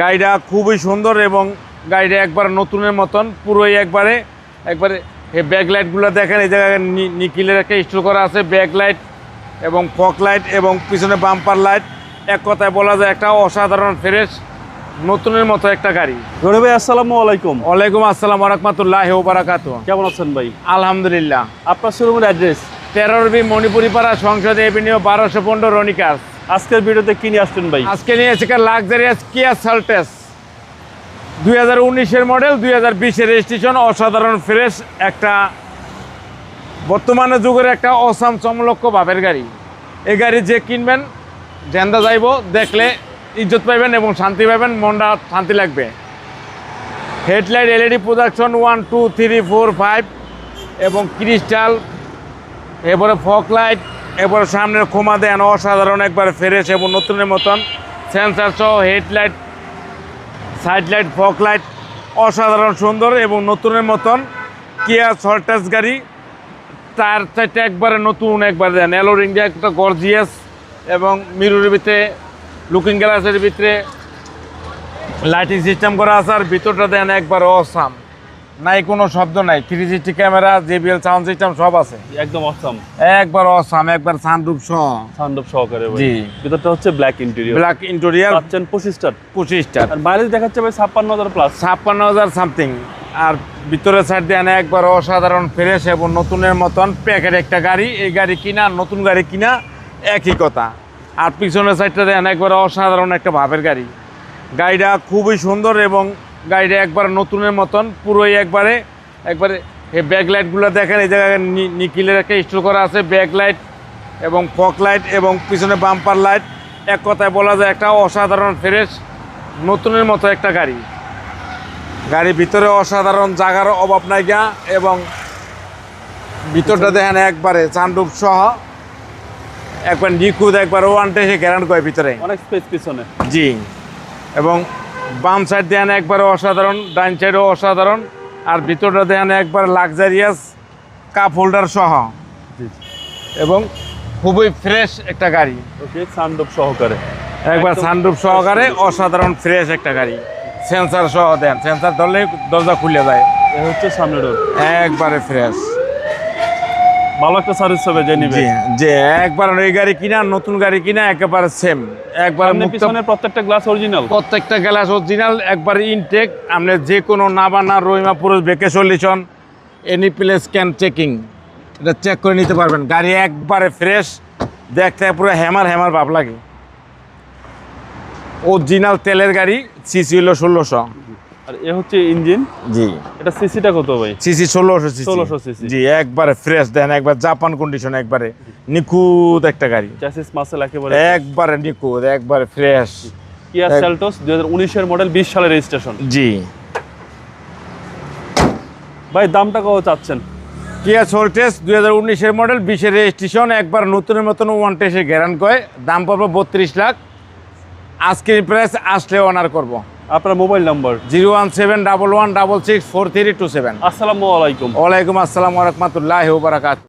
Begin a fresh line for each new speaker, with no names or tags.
গাড়িটা খুবই সুন্দর এবং গাড়িটা একবার নতুনের মতন পুরোই একবারে একবারে এই ব্যাক লাইটগুলো দেখেন এই জায়গায় নিকিলের একটা স্টোর করা আছে ব্যাক লাইট এবং ফক লাইট এবং পিছনে বাম্পার লাইট। এক কথায় বলা যায় একটা অসাধারণ ফ্রেশ নতুনের মতো একটা গাড়ি।
রনি ভাই আসসালামু আলাইকুম।
ওয়ালাইকুম আসসালাম রহমতুল্লাহ ওবারাকাত
কেমন আছেন ভাই?
আলহামদুলিল্লাহ।
আপনার শোরুমের অ্যাড্রেস
তেরোর বি মণিপুরি পাড়া সংসদ এভিনিউ বারোশো পনেরো রনিকাস।
আজকের ভিডিওতে কি নিয়ে আসছেন ভাই?
আজকে নিয়ে এসেছে লাক্সারিয়াস কিয়া সালটেস দুই হাজার উনিশের মডেল দুই হাজার বিশের রেজিস্ট্রেশন অসাধারণ ফ্রেশ একটা বর্তমানে যুগের একটা অসাম চমলক্ষ ভাবের গাড়ি। এই গাড়ি যে কিনবেন জেন্দা যাইব, দেখলে ইজ্জত পাইবেন এবং শান্তি পাইবেন, মনটা শান্তি লাগবে। Headlight LED production one two three four five এবং ক্রিস্টাল এরপরে ফক লাইট এরপরে সামনের খোমা দেন, অসাধারণ একবার ফ্রেশ এবং নতুনের মতন সেন্সার সহ headlight side light fog light অসাধারণ সুন্দর এবং নতুনের মতন কিয়া সল্টাস গাড়ি। তার চারটা একবারে নতুন একবার দেন এলোরিং দিয়ে একটা গর্জিয়াস এবং মিরুরের ভিতরে লুকিং গ্লাসের ভিতরে লাইটিং সিস্টেম করা আছে, আর ভিতরটা দেন একবার অসাম নাই কোনো শব্দ নাই। Three sixty camera JBL sound system সব আছে।
একদম অসম
একবার অসাম একবার সানরুফ সহ।
সানরূপ সহকারে
জি।
ভিতরটা হচ্ছে ব্ল্যাক ইন্টেরিয়র
ব্ল্যাক ইন্টেরিয়ার
পাচ্ছেন পঁচিশ স্টার
পঁচিশ স্টার
আর মাইলেজ দেখাচ্ছে ভাই ছাপ্পান্ন হাজার প্লাস
ছাপ্পান্ন হাজার সামথিং আর ভিতরের সাইড দিয়ে একবার অসাধারণ ফ্রেশ এবং নতুনের মতন প্যাকেট একটা গাড়ি। এই গাড়ি কিনা নতুন গাড়ি কিনা একই কথা। আর পিছনের সাইডটা দেন একবার অসাধারণ একটা ভাবের গাড়ি। গাড়িটা খুবই সুন্দর এবং গাড়িটা একবার নতুনের মতন পুরোই একবারে একবারে এই ব্যাক লাইটগুলো দেখেন এই জায়গায় নিকিলের একটা স্টোর করা আছে ব্যাক লাইট এবং ফক লাইট এবং পিছনে বাম্পার লাইট এক কথায় বলা যায় একটা অসাধারণ ফ্রেশ নতুনের মতো একটা গাড়ি। গাড়ির ভিতরে অসাধারণ জায়গার অভাব নাই গা এবং ভিতরটা দেখেন একবারে চান্ডুপ সহ। একবার নিখুঁত একবার ওয়ান টেসে গ্যারান্ট করে ভিতরে।
অনেক স্পেস পিছনে।
জি। এবং বাম সাইড দেখেন একবারে অসাধারণ ডাইন সাইডও অসাধারণ আর ভিতরটা দেখেন একবার লাক্সারিয়াস কাপ হোল্ডার সহ। এবং খুবই ফ্রেশ একটা গাড়ি।
ওকে সহকারে।
একবার সানরুফ সহকারে অসাধারণ ফ্রেশ একটা গাড়ি। সেন্সার সহ দেন। সেন্সার ধরলেই দরজা খুলে যায়।
হচ্ছে সামনে রোড
একবারে ফ্রেশ
ভালো একটা সার্ভিস হবে যে নিবে।
যে একবার এই গাড়ি কিনা নতুন গাড়ি কিনা একেবারে সেম একবার
পিছনে প্রত্যেকটা গ্লাস অরিজিনাল
প্রত্যেকটা গ্লাস অরিজিনাল একবার ইনটেক আপনি যে কোনো নাবানা রহিমা পুরুষ বেকে solution any place can checking এটা চেক করে নিতে পারবেন। গাড়ি একবারে ফ্রেশ দেখতে পুরো হ্যামার হ্যামার ভাব লাগে। অরিজিনাল তেলের গাড়ি সিসি হলো ষোলোশো।
আর এ হচ্ছে ইঞ্জিন।
জি।
এটা সিসিটা কত ভাই?
সিসি ষোলোশো সিসি।
1600 cc
জি একবারে ফ্রেশ দেন একবার জাপান কন্ডিশন একবারে নিখুঁত একটা গাড়ি।
চ্যাসিস মাসেল একেবারে
একবারে নিখুঁত একবারে ফ্রেশ
কিয়া সেলটোস দুই হাজার উনিশের মডেল বিশ সালের রেজিস্ট্রেশন
জি।
ভাই দামটা কত চাচ্ছেন?
কিয়া সোলটেস দুই হাজার উনিশের মডেল বিশের রেজিস্ট্রেশন একবার নতুনের মতন ওয়ান টেসে গ্যারান্ট করে দাম পাবো বত্রিশ লাখ। আজকের প্রাইস আসলে অনার করব।
আপনার mobile number?
Zero one seven double one double six four three two seven.
আসসালামু আলাইকুম।
ওয়ালাইকুম আসসালাম রহমতুল্লাহ বারাকাত